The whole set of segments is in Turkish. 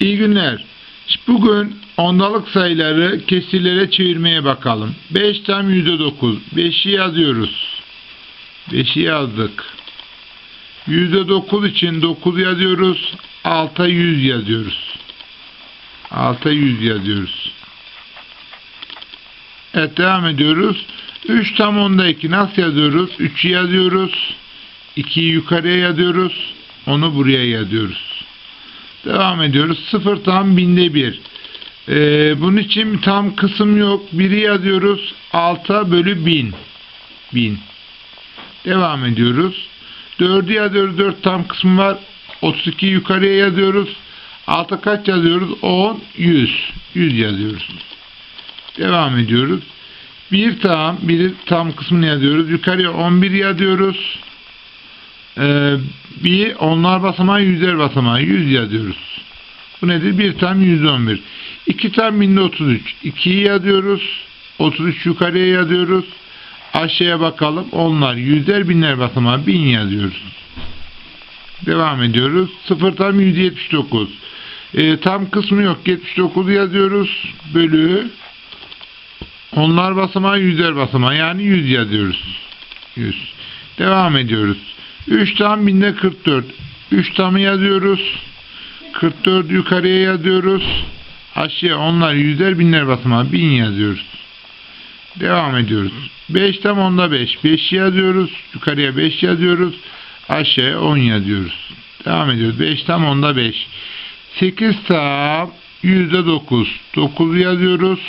İyi günler. Bugün ondalık sayıları kesirlere çevirmeye bakalım. 5 tam %9. 5'i yazıyoruz. 5'i yazdık. %9 için 9 yazıyoruz. Alta 100 yazıyoruz. Alta 100 yazıyoruz. Evet devam ediyoruz. 3 tam onda 2 nasıl yazıyoruz? 3'ü yazıyoruz. 2'yi yukarıya yazıyoruz. Onu buraya yazıyoruz. Devam ediyoruz. 0 tam binde 1. Ee, bunun için tam kısım yok. 1'i yazıyoruz. 6 bölü 1000. 1000. Devam ediyoruz. 4'ü yazıyoruz. 4 tam kısmı var. 32 yukarıya yazıyoruz. Alta kaç yazıyoruz? 10, 100. 100 yazıyoruz. Devam ediyoruz. Bir tam, biri tam kısmını yazıyoruz. Yukarıya 11 yazıyoruz. Ee, bir onlar basamağı, yüzler basamağı. 100 yazıyoruz. Bu nedir? Bir tam 111. İki tam binde 33. 2'yi yazıyoruz. 33 yukarıya yazıyoruz. Aşağıya bakalım. Onlar yüzler binler basamağı 1000 yazıyoruz. Devam ediyoruz. 0 tam 179. Ee, tam kısmı yok. 79 yazıyoruz. Bölü onlar basamağı yüzler basamağı yani 100 yazıyoruz. 100. Devam ediyoruz. 3 tam binde 44. 3 tamı yazıyoruz. 44 yukarıya yazıyoruz. Aşağıya onlar yüzler binler basamağı 1000 yazıyoruz. Devam ediyoruz. 5 tam onda 5. 5 yazıyoruz. Yukarıya 5 yazıyoruz. Aşağıya 10 yazıyoruz. Devam ediyoruz. 5 tam onda 5. 8 tam yüzde 9. 9 yazıyoruz.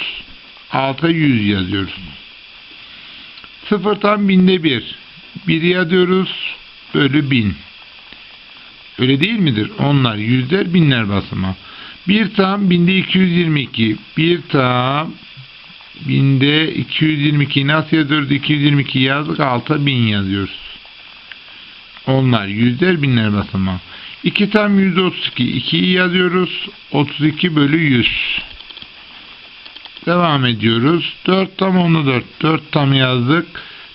Alta 100 yazıyoruz. 0 tam binde 1. 1 yazıyoruz. Bölü 1000. Öyle değil midir? Onlar yüzler binler basamağı. 1 tam binde 222. 1 tam binde 222 nasıl yazıyoruz? 222 yazdık alta 1000 yazıyoruz. Onlar yüzler binler basamağı. 2 tam yüzde 32. 2'yi yazıyoruz. 32 bölü 100. Devam ediyoruz. 4 tam 10'u 4. 4 tam yazdık.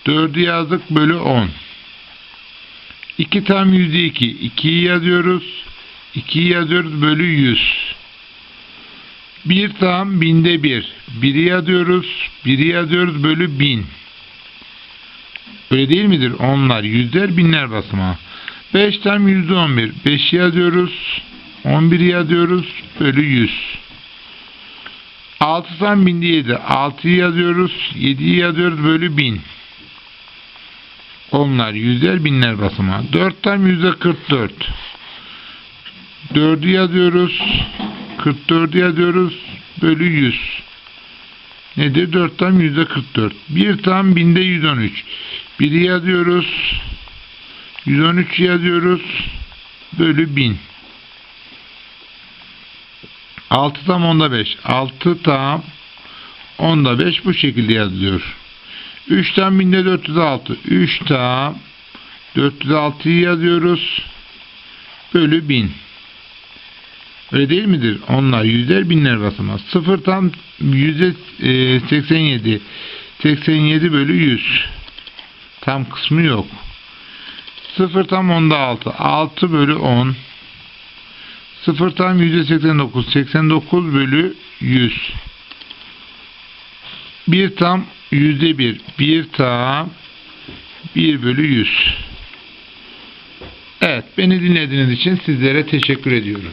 4'ü yazdık bölü 10. 2 tam yüzde 2. 2'yi yazıyoruz. 2'yi yazıyoruz bölü 100. 1 tam binde 1. 1'i yazıyoruz. 1'i yazıyoruz bölü 1000. Öyle değil midir? Onlar yüzler binler basamağı. 5 tam yüzde 11. 5'i yazıyoruz. 11'i yazıyoruz. Bölü 100. 6 tam binde 7. 6'yı yazıyoruz. 7'yi yazıyoruz. Bölü 1000. Onlar yüzler binler basamağı. 4 tam yüzde 44. 4'ü yazıyoruz. 44'ü yazıyoruz. Bölü 100. Nedir? 4 tam yüzde 44. 1 tam binde 113. 1'i yazıyoruz. 113 yazıyoruz. Bölü 1000. 6 tam onda 5. 6 tam onda 5 bu şekilde yazılıyor. 3 tam binde 406. 3 tam 406'yı yazıyoruz. Bölü 1000. Öyle değil midir? Onlar yüzler binler basamağı. 0 tam yüzde e, 87. 87 bölü 100. Tam kısmı yok. 0 tam onda 6. 6 bölü 10. 0 tam yüzde 89. 89 bölü 100. 1 tam yüzde 1. 1 tam 1 bölü 100. Evet beni dinlediğiniz için sizlere teşekkür ediyorum.